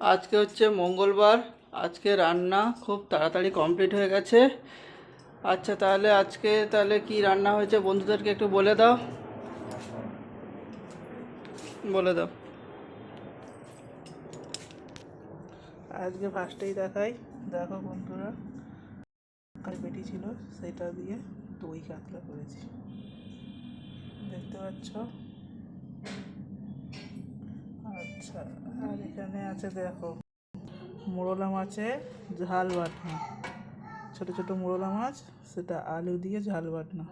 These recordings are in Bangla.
আজকে হচ্ছে মঙ্গলবার, আজকে রান্না খুব তাড়াতাড়ি কমপ্লিট হয়ে গেছে। আচ্ছা তাহলে আজকে তাহলে কি রান্না হয়েছে বন্ধুদেরকে একটু বলে দাও। বলে দাও। আজকে ফার্স্টেই দেখাই। দেখো বন্ধুরা পেটি ছিল, সেটা দিয়ে দই কাতলা করেছি। দেখতে পাচ্ছ আচ্ছা আর এখানে আছে দেখো মোরলা মাছে ঝাল বাটনা। ছোট ছোট মোরলা মাছ, সেটা আলু দিয়ে ঝাল বাটনা।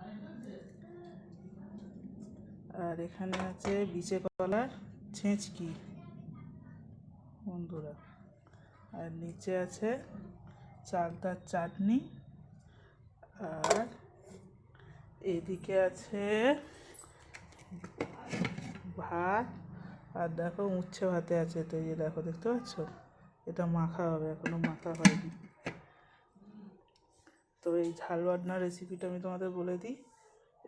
আর এখানে আছে বিচে কলার ছেঁচকি। বন্ধুরা, আর নিচে আছে চালতার চাটনি। আর এদিকে আছে ভাত আর দেখো উচ্ছে ভাতে আছে তো এই দেখো, দেখতে পাচ্ছ? এটা মাখা হবে, এখনও মাখা হয়নি। তো এই ঝাল বাটনার রেসিপিটা আমি তোমাদের বলে দিই।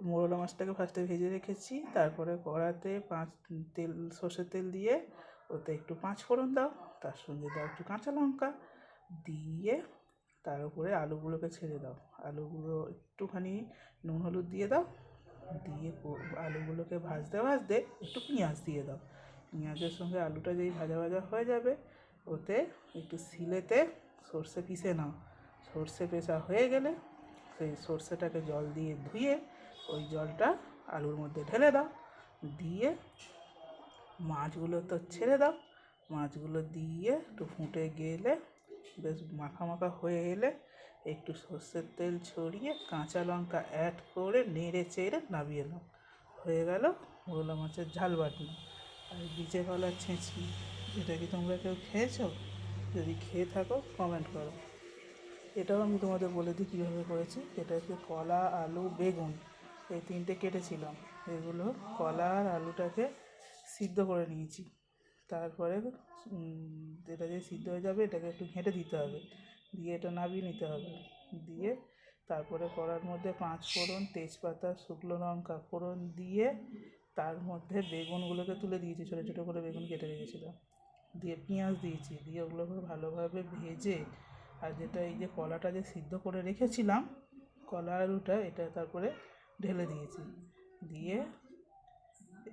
মোরলা মাছটাকে ফার্স্টে ভেজে রেখেছি, তারপরে কড়াতে পাঁচ তেল, সর্ষের তেল দিয়ে ওতে একটু পাঁচ ফোড়ন দাও, তার সঙ্গে দাও একটু কাঁচা লঙ্কা দিয়ে তার উপরে আলুগুলোকে ছেড়ে দাও। আলুগুলো একটুখানি নুন হলুদ দিয়ে দাও, দিয়ে আলুগুলোকে ভাজতে ভাজতে একটু পেঁয়াজ দিয়ে দাও। পেঁয়াজের সঙ্গে আলুটা যেই ভাজা ভাজা হয়ে যাবে, ওতে একটু সিলেতে সর্ষে পিষে নাও। সর্ষে পেষা হয়ে গেলে সেই সর্ষেটাকে জল দিয়ে ধুয়ে ওই জলটা আলুর মধ্যে ঢেলে দাও। দিয়ে মাছগুলো তো ছেড়ে দাও, মাছগুলো দিয়ে একটু ফুটে গেলে বেশ মাখা মাখা হয়ে এলে একটু সর্ষের তেল ছড়িয়ে কাঁচা লঙ্কা অ্যাড করে নেড়ে চেড়ে নামিয়ে নাও। হয়ে গেল মোরলা মাছের ঝাল বাটনা। আর বিচে কলার ছেঁচি এটা কি তোমরা কেউ খেয়েছো? যদি খেয়ে থাকো কমেন্ট করো। এটাও আমি তোমাদের বলে দিই কীভাবে করেছি। এটা হচ্ছে কলা, আলু, বেগুন। এই তিনটে কেটেছিলাম। এগুলো কলা আর আলুটাকে সিদ্ধ করে নিয়েছি। তারপরে এটা যে সিদ্ধ হয়ে যাবে, এটাকে একটু ঘেঁটে দিতে হবে। দিয়ে এটা নাবিয়ে নিতে হবে। দিয়ে তারপরে কড়ার মধ্যে পাঁচ ফোড়ন তেজপাতা, শুকনো লঙ্কা ফোড়ন দিয়ে তার মধ্যে বেগুনগুলোকে তুলে দিয়েছি, ছোটো ছোটো করে বেগুন কেটে রেখেছিলাম দিয়ে পেঁয়াজ দিয়েছি, দিয়ে ওগুলোকে ভালোভাবে ভেজে আর যেটা এই যে কলাটা যে সিদ্ধ করে রেখেছিলাম কলা আলুটা এটা তারপরে ঢেলে দিয়েছি। দিয়ে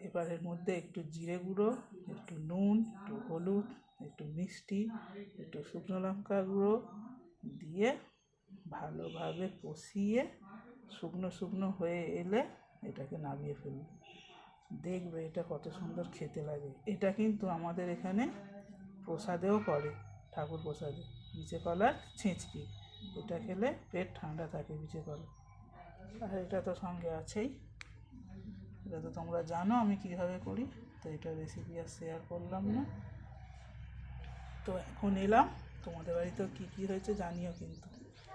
এবার এর মধ্যে একটু জিরে গুঁড়ো, একটু নুন, একটু হলুদ, একটু মিষ্টি, একটু শুকনো লঙ্কা গুঁড়ো দিয়ে ভালোভাবে কষিয়ে শুকনো শুকনো হয়ে এলে এটাকে নামিয়ে ফেলবে। দেখবে এটা কত সুন্দর খেতে লাগে। এটা কিন্তু আমাদের এখানে প্রসাদেও করে, ঠাকুর প্রসাদে। বিচে কলার ছেঁচকি, এটা খেলে পেট ঠান্ডা থাকে বিচে কলা। আর এটা তো সঙ্গে আছেই। এটা তো তোমরা জানো আমি কীভাবে করি, তো এটা রেসিপি আর শেয়ার করলাম না। তো এখন এলাম। তোমাদের বাড়িতেও কী কী হয়েছে জানিও কিন্তু।